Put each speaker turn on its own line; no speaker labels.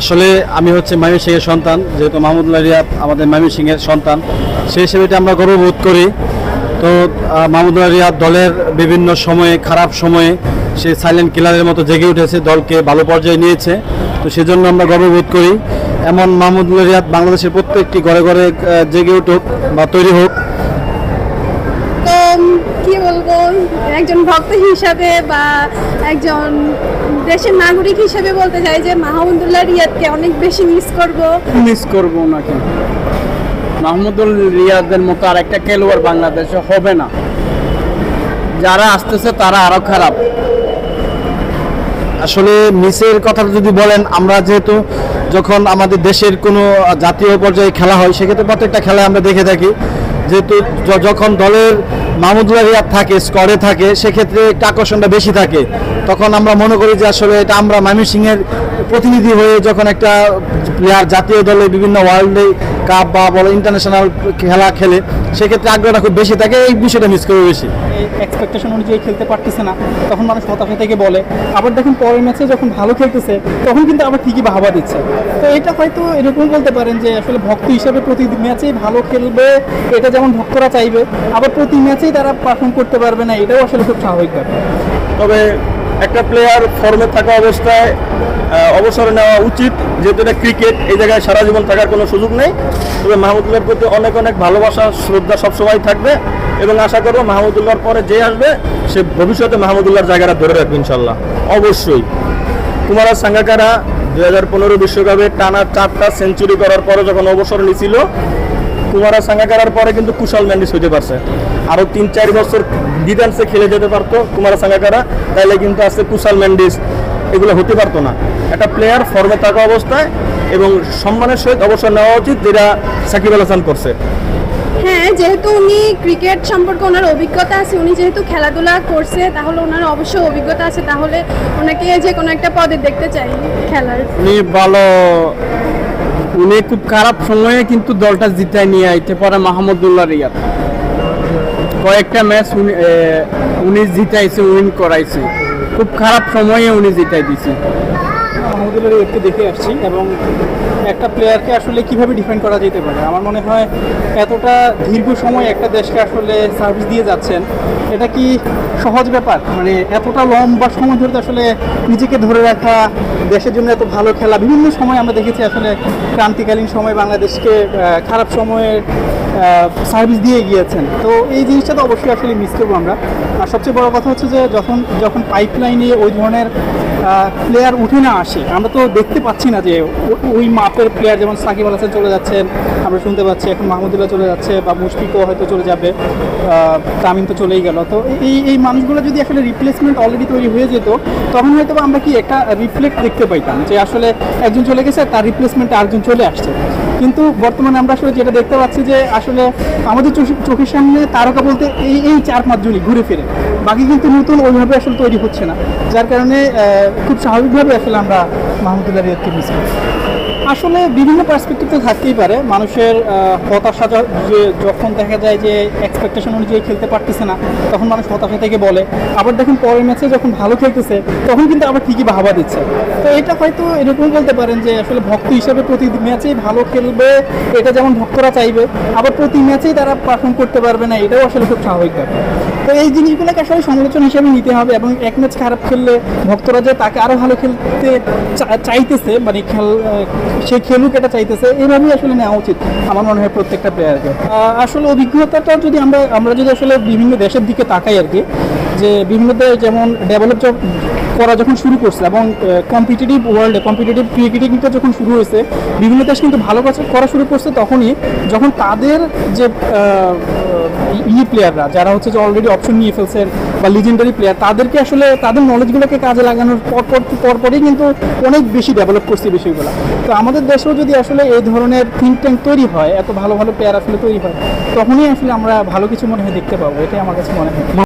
আসলে আমি হচ্ছে মামি সিংয়ের সন্তান, যেহেতু মাহমুদুল্লাহ রিয়াদ আমাদের মামি সিংয়ের সন্তান, সেই হিসেবে আমরা গর্ববোধ করি। তো মাহমুদুল্লাহ রিয়াদ দলের বিভিন্ন সময়ে, খারাপ সময়ে সে সাইলেন্ট কিলারের মতো জেগে উঠেছে, দলকে ভালো পর্যায়ে নিয়েছে। তো সেজন্য আমরা গর্ববোধ করি। এমন মাহমুদুল্লাহ রিয়াদ বাংলাদেশের প্রত্যেকটি ঘরে ঘরে জেগে উঠুক বা তৈরি হোক।
কি বলব একজন ভক্ত হিসাবে বা একজন দেশের নাগরিক হিসেবে বলতে চাই যে মাহমুদুল্লাহ রিয়াদকে অনেক বেশি মিস করব।
মিস করব ওনাকে। মাহমুদুল রিয়াদের মতো আর একটা খেলোয়াড় বাংলাদেশে হবে না। যারা আসতেছে তারা আরও খারাপ।
আসলে মিসের কথা যদি বলেন আমরা যেহেতু যখন আমাদের দেশের কোনো জাতীয় পর্যায়ে খেলা হয় সেক্ষেত্রে প্রত্যেকটা খেলায় আমরা দেখে থাকি। যেহেতু যখন দলের মাহমুদুল্লাহ রিয়াদ থাকে, স্কোয়াডে থাকে, সেক্ষেত্রে একটু আকর্ষণটা বেশি থাকে। তখন আমরা মনে করি যে আসলে এটা আমরা ময়মনসিংহের প্রতিনিধি হয়ে যখন একটা প্লেয়ার জাতীয় দলে বিভিন্ন ওয়ার্ল্ডে কাপ বা বলো ইন্টারন্যাশনাল খেলা খেলে সেক্ষেত্রে আগ্রহটা খুব বেশি থাকে এই বিষয়টা মিস করবে বেশি।
এক্সপেকটেশন অনুযায়ী খেলতে পারতেছে না তখন মানুষ হতাশা থেকে বলে। আবার দেখুন পরের ম্যাচে যখন ভালো খেলতেছে তখন কিন্তু আবার ঠিকই বাহাবা দিচ্ছে। তো এটা হয়তো এরকম বলতে পারেন যে আসলে ভক্ত হিসাবে প্রতি ম্যাচেই ভালো খেলবে এটা যেমন ভক্তরা চাইবে আবার প্রতি ম্যাচেই তারা পারফর্ম করতে পারবে না এটাও আসলে খুব স্বাভাবিক ব্যাপার।
তবে একটা প্লেয়ার ফর্মে থাকা অবস্থায় অবসর নেওয়া উচিত। যেহেতু এটা ক্রিকেট এই জায়গায় সারা জীবন থাকার কোনো সুযোগ নেই। তবে মাহমুদুল্লাহর প্রতি অনেক অনেক ভালোবাসা, শ্রদ্ধা সবসময় থাকবে এবং আশা করব মাহমুদুল্লাহর পরে যে আসবে, সে ভবিষ্যতে মাহমুদুল্লাহর জায়গাটা ধরে রাখবে ইনশাল্লাহ অবশ্যই। কুমারা সাঙ্গাকারা দু হাজার পনেরো বিশ্বকাপে টানা চারটা সেঞ্চুরি করার পরে যখন অবসর নিয়েছিল কুমারা সাঙ্গাকারার পরে কিন্তু কুশল ম্যান্ডিস হইতে পারছে। আরও তিন চার বছর ডিফেন্সে খেলে যেতে পারতো কুমারা সাঙ্গাকারা তাইলে কিন্তু আজকে কুশল ম্যান্ডিস এগুলো হতে পারতো না। একটা প্লেয়ার ফর্মে থাকা অবস্থায় এবং সম্মানের সহিত অবসর নেওয়া উচিত যেটা সাকিব আল হাসান করছে।
হ্যাঁ যেহেতু উনি ক্রিকেট সম্পর্কে ওনার অভিজ্ঞতা আছে উনি যেহেতু খেলাধুলা করছে তাহলে ওনার অবশ্যই অভিজ্ঞতা আছে তাহলে ওনাকে যে কোনো একটা পদে দেখতে চাই খেলার।
উনি ভালো উনি খুব খারাপ সময়ে কিন্তু দলটা জিতাই নিয়ে আইতে পারে মাহমুদুল্লাহ রিয়াদ কয়েকটা ম্যাচ উনি জিতাইছে উইন করাইছে। খুব খারাপ সময়ে উনি জিতাই দিছে।
মাহমুদুল্লাহ রিয়াদকে দেখে আসছি এবং একটা প্লেয়ারকে আসলে কীভাবে ডিফেন্ড করা যেতে পারে? আমার মনে হয় এতটা দীর্ঘ সময় একটা দেশকে আসলে সার্ভিস দিয়ে যাচ্ছেন, এটা কি সহজ ব্যাপার? মানে এতটা লম্বা সময় ধরে আসলে নিজেকে ধরে রাখা, দেশের জন্য এত ভালো খেলা, বিভিন্ন সময় আমরা দেখেছি আসলে ক্রান্তিকালীন সময় বাংলাদেশকে খারাপ সময়ে সার্ভিস দিয়ে গিয়েছেন। তো এই জিনিসটা তো অবশ্যই আসলে মিস করব আমরা। আর সবচেয়ে বড় কথা হচ্ছে যে যখন যখন পাইপলাইনে ওই ধরনের প্লেয়ার উঠে না আসে, আমরা তো দেখতে পাচ্ছি না যে ওই ওই মাপের প্লেয়ার যেমন সাকিব আল হাসান চলে যাচ্ছেন আমরা শুনতে পাচ্ছি, এখন মাহমুদুল্লাহ চলে যাচ্ছে, বা মুশফিকও হয়তো চলে যাবে তামিম তো চলেই গেল। তো এই এই মানুষগুলো যদি আসলে রিপ্লেসমেন্ট অলরেডি তৈরি হয়ে যেত, তখন হয়তো আমরা কি একটা রিফ্লেক্ট দেখতে পাইতাম, যে আসলে একজন চলে গেছে, তার রিপ্লেসমেন্টে আরেকজন চলে আসছে। কিন্তু বর্তমানে আমরা আসলে যেটা দেখতে পাচ্ছি যে আসলে আমাদের চোখে- চোখের সামনে তারকা বলতে এই এই চার পাঁচজনই ঘুরে ফিরে। বাকি কিন্তু নতুন ওইভাবে আসলে তৈরি হচ্ছে না। যার কারণে খুব স্বাভাবিকভাবে আসলে আমরা মাহমুদুল্লাহ রিয়াদকে মিস করি। আসলে বিভিন্ন পার্সপেক্টিভ তো থাকতেই পারে। মানুষের হতাশা য- যখন দেখা যায় যে এক্সপেকটেশন অনুযায়ী খেলতে পারতেছে না, তখন মানুষ হতাশা থেকে বলে। আবার দেখুন পরের ম্যাচে যখন ভালো খেলতেছে, তখন কিন্তু আবার ঠিকই বাহাবা দিচ্ছে। তো এটা হয়তো এরকম বলতে পারেন যে আসলে ভক্ত হিসাবে প্রতি ম্যাচেই ভালো খেলবে, এটা যেমন ভক্তরা চাইবে, আবার প্রতি ম্যাচেই তারা পারফর্ম করতে পারবে না, এটাও আসলে খুব স্বাভাবিক ব্যাপার। তো এই জিনিসগুলোকে আসলে সমালোচনা হিসেবে নিতে হবে এবং এক ম্যাচ খারাপ খেললে ভক্তরা যে তাকে আরও ভালো খেলতে চাইতেছে মানে খেল সে খেলুক এটা চাইতেছে এইভাবেই আসলে নেওয়া উচিত আমার মনে হয় প্রত্যেকটা প্লেয়ারকে আসলে অভিজ্ঞতাটা যদি আমরা আমরা যদি আসলে বিভিন্ন দেশের দিকে তাকাই আর কি, যে বিভিন্ন দেশ যেমন ডেভেলপ করা যখন শুরু করছে এবং কম্পিটিটিভ ওয়ার্ল্ডে কম্পিটিটিভ ক্রিকেটিংটা যখন শুরু হয়েছে, বিভিন্ন দেশ কিন্তু ভালো কাজ করা শুরু করছে, তখনই যখন তাদের যে ই প্লেয়াররা যারা হচ্ছে যে অলরেডি অপশন নিয়ে ফেলছেন বা লিজেন্ডারি প্লেয়ার তাদেরকে আসলে তাদের নলেজগুলোকে কাজে লাগানোর পর পর পরপরই কিন্তু অনেক বেশি ডেভেলপ করছে বিষয়গুলো। তো আমাদের দেশেও যদি আসলে এই ধরনের থিঙ্ক ট্যাঙ্ক তৈরি হয়, এত ভালো ভালো প্লেয়ার আসলে তৈরি হয়, তখনই আসলে আমরা ভালো কিছু মনে হয় দেখতে পাবো, এটাই আমার কাছে মনে হয়।